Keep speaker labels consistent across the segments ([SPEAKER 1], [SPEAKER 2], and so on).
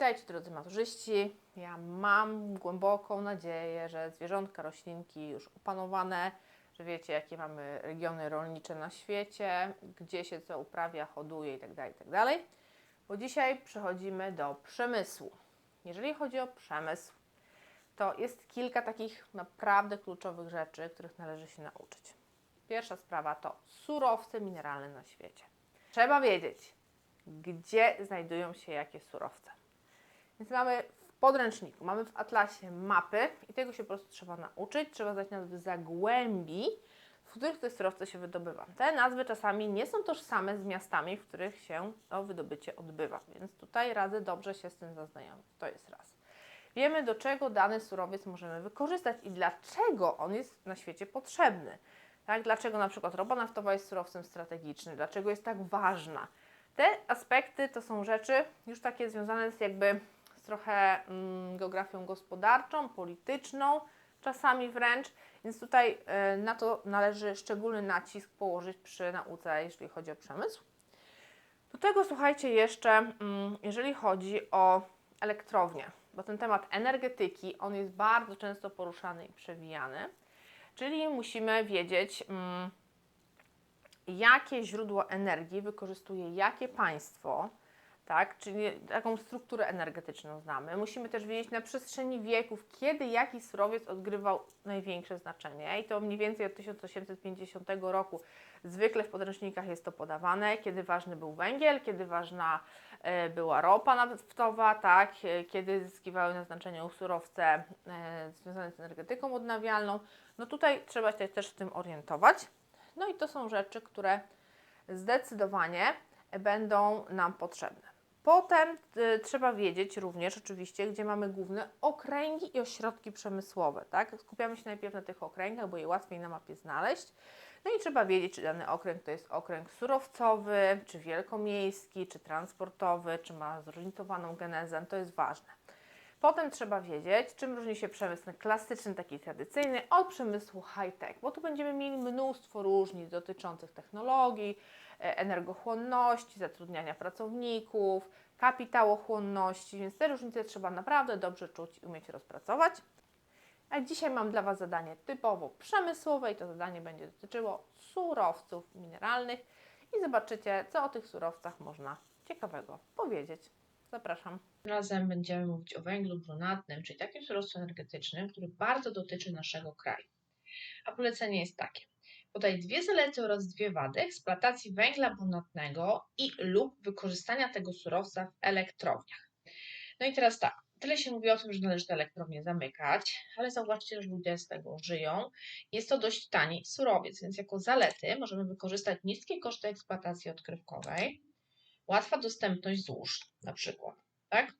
[SPEAKER 1] Witajcie drodzy maturzyści. Ja mam głęboką nadzieję, że zwierzątka, roślinki już opanowane, że wiecie jakie mamy regiony rolnicze na świecie, gdzie się co uprawia, hoduje itd. itd. Bo dzisiaj przechodzimy do przemysłu. Jeżeli chodzi o przemysł, to jest kilka takich naprawdę kluczowych rzeczy, których należy się nauczyć. Pierwsza sprawa to surowce mineralne na świecie. Trzeba wiedzieć, gdzie znajdują się jakie surowce. Więc mamy w podręczniku, mamy w atlasie mapy i tego się po prostu trzeba nauczyć. Trzeba znać nazwy zagłębi, w których te surowce się wydobywa. Te nazwy czasami nie są tożsame z miastami, w których się to wydobycie odbywa, więc tutaj radzę dobrze się z tym zaznajomić. To jest raz. Wiemy, do czego dany surowiec możemy wykorzystać i dlaczego on jest na świecie potrzebny. Tak? Dlaczego na przykład ropa naftowa jest surowcem strategicznym, dlaczego jest tak ważna. Te aspekty to są rzeczy już takie związane z jakby z trochę mm, geografią gospodarczą, polityczną, czasami wręcz, więc tutaj y, na to należy szczególny nacisk położyć przy nauce, jeżeli chodzi o przemysł. Do tego słuchajcie jeszcze, mm, jeżeli chodzi o elektrownię, bo ten temat energetyki, on jest bardzo często poruszany i przewijany, czyli musimy wiedzieć, mm, jakie źródło energii wykorzystuje jakie państwo, tak? czyli taką strukturę energetyczną znamy. Musimy też wiedzieć na przestrzeni wieków, kiedy jaki surowiec odgrywał największe znaczenie i to mniej więcej od 1850 roku zwykle w podręcznikach jest to podawane, kiedy ważny był węgiel, kiedy ważna e, była ropa naftowa, tak? E, kiedy zyskiwały na znaczeniu surowce e, związane z energetyką odnawialną. No tutaj trzeba się też w tym orientować. No i to są rzeczy, które zdecydowanie będą nam potrzebne. Potem y, trzeba wiedzieć również oczywiście, gdzie mamy główne okręgi i ośrodki przemysłowe. Tak? Skupiamy się najpierw na tych okręgach, bo je łatwiej na mapie znaleźć. No i trzeba wiedzieć, czy dany okręg to jest okręg surowcowy, czy wielkomiejski, czy transportowy, czy ma zróżnicowaną genezę. To jest ważne. Potem trzeba wiedzieć, czym różni się przemysł klasyczny, taki tradycyjny, od przemysłu high-tech, bo tu będziemy mieli mnóstwo różnic dotyczących technologii, e, energochłonności, zatrudniania pracowników, kapitałochłonności, więc te różnice trzeba naprawdę dobrze czuć i umieć rozpracować. A dzisiaj mam dla Was zadanie typowo przemysłowe i to zadanie będzie dotyczyło surowców mineralnych i zobaczycie, co o tych surowcach można ciekawego powiedzieć. Zapraszam.
[SPEAKER 2] Razem będziemy mówić o węglu brunatnym, czyli takim surowcu energetycznym, który bardzo dotyczy naszego kraju. A polecenie jest takie. Podaj dwie zalety oraz dwie wady eksploatacji węgla brunatnego i lub wykorzystania tego surowca w elektrowniach. No i teraz tak, tyle się mówi o tym, że należy te elektrownie zamykać, ale zauważcie, że ludzie z tego żyją. Jest to dość tani surowiec, więc jako zalety możemy wykorzystać niskie koszty eksploatacji odkrywkowej, łatwa dostępność złóż na przykład, tak?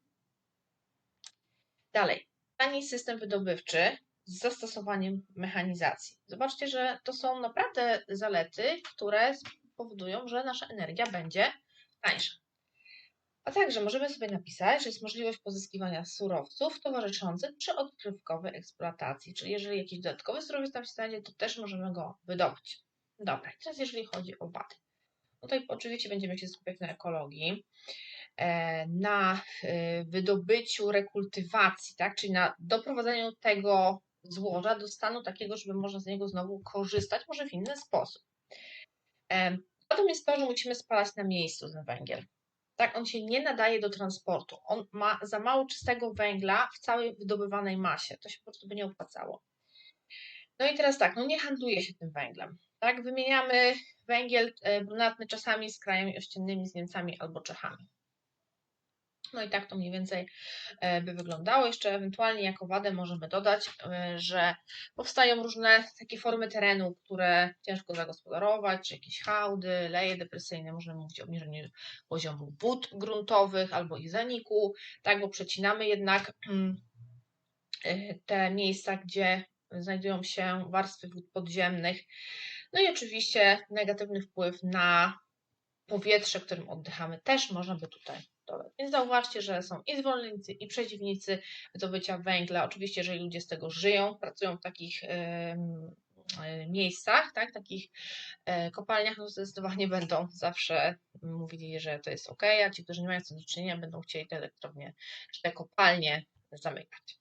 [SPEAKER 2] Dalej, tani system wydobywczy z zastosowaniem mechanizacji. Zobaczcie, że to są naprawdę zalety, które powodują, że nasza energia będzie tańsza. A także możemy sobie napisać, że jest możliwość pozyskiwania surowców towarzyszących przy odkrywkowej eksploatacji, czyli jeżeli jakiś dodatkowy surowiec tam się znajdzie, to też możemy go wydobyć. Dobra, teraz jeżeli chodzi o wady. Tutaj oczywiście będziemy się skupiać na ekologii, e, na e, wydobyciu rekultywacji, tak? czyli na doprowadzeniu tego złoża do stanu takiego, żeby można z niego znowu korzystać, może w inny sposób. Potem jest to, że musimy spalać na miejscu ten węgiel. Tak, on się nie nadaje do transportu. On ma za mało czystego węgla w całej wydobywanej masie. To się po prostu by nie opłacało. No i teraz tak, no nie handluje się tym węglem. Tak, wymieniamy węgiel e, brunatny czasami z krajami ościennymi, z Niemcami albo Czechami. No i tak to mniej więcej e, by wyglądało. Jeszcze ewentualnie jako wadę możemy dodać, e, że powstają różne takie formy terenu, które ciężko zagospodarować, czy jakieś hałdy, leje depresyjne, możemy mówić o obniżeniu poziomu wód gruntowych albo ich zaniku, tak, bo przecinamy jednak mm, te miejsca, gdzie znajdują się warstwy wód podziemnych. No i oczywiście negatywny wpływ na powietrze, którym oddychamy, też można by tutaj dodać. Więc zauważcie, że są i zwolennicy, i przeciwnicy wydobycia węgla. Oczywiście, jeżeli ludzie z tego żyją, pracują w takich miejscach, tak, takich e, kopalniach, no zdecydowanie będą zawsze mówili, że to jest ok, a ci, którzy nie mają z tym do czynienia, będą chcieli te elektrownie czy te kopalnie zamykać.